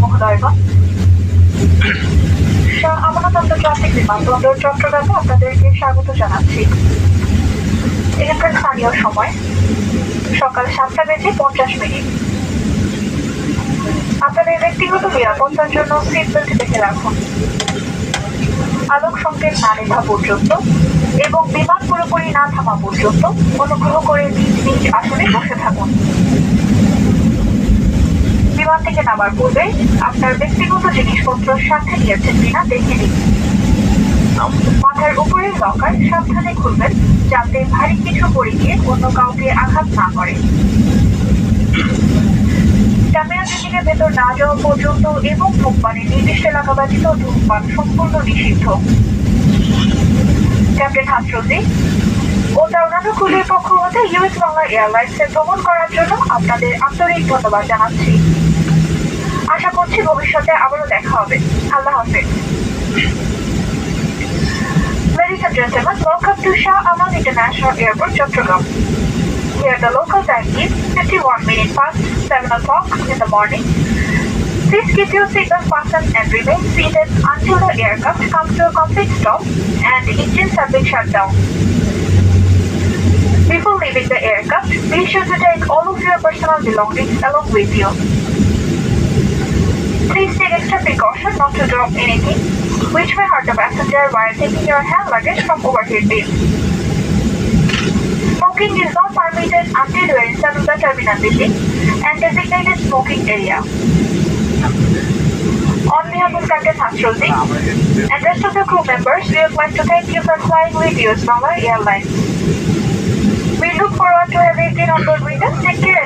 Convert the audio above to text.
মহোদয়গণ শাহ আমানত আন্তর্জাতিক বিমানবন্দর চট্টগ্রামে আপনাদেরকে স্বাগত জানাচ্ছি। এখানকার স্থানীয় সময়, সকাল সাতটা বেজে পঞ্চাশ মিনিট। আপনাদের ব্যক্তিগত নিরাপত্তার জন্য সিট বেঁধে রাখুন। আলোক সংকেত না লেখা পর্যন্ত এবং বিমান পুরোপুরি না থামা পর্যন্ত অনুগ্রহ করে নিজ নিজ আসনে বসে থাকুন। বিমান থেকে নামার পূর্বে আপনার ব্যক্তিগত জিনিসপত্র সাথে নিয়েছেন কিনা দেখে নিন। মাথার উপরের লকার সাবধানে খুলবেন যাতে ভারী কিছু পড়ে গিয়ে অন্য কাউকে আঘাত না করে। দিকে ভেতর না যাওয়া পর্যন্ত এবং ধূমপানের নির্দিষ্ট এলাকা ব্যতীত ধূমপান সম্পূর্ণ নিষিদ্ধ। ক্যাপ্টেন হাসরতি ও তার অন্যান্য ক্রুদের পক্ষ হতে ইউএস বাংলা এয়ারলাইন্সে ভ্রমণ করার জন্য আপনাদের আন্তরিক ধন্যবাদ জানাচ্ছি। আশা করছি ভবিষ্যতে আবারও দেখা হবে আল্লাহ হাফেজ Ladies and gentlemen, welcome to Shah Aman International Airport, Chattogram. Here the local time is 51 minutes past 7 o'clock in the morning. Please keep your seatbelt fastened and remain seated until the aircraft comes to a complete stop and the engines have been shut down. Before leaving the aircraft, be sure to take all of your personal belongings along with you. Please take extra precaution not to drop anything which may hurt the passenger while taking your hand luggage from overhead bin. Smoking is not permitted until you are inside the terminal building and designated smoking area. On behalf of Captain Hasroti and rest of the crew members, we would like to thank you for flying with US Mama Airlines. We look forward to having you on board with us. Take care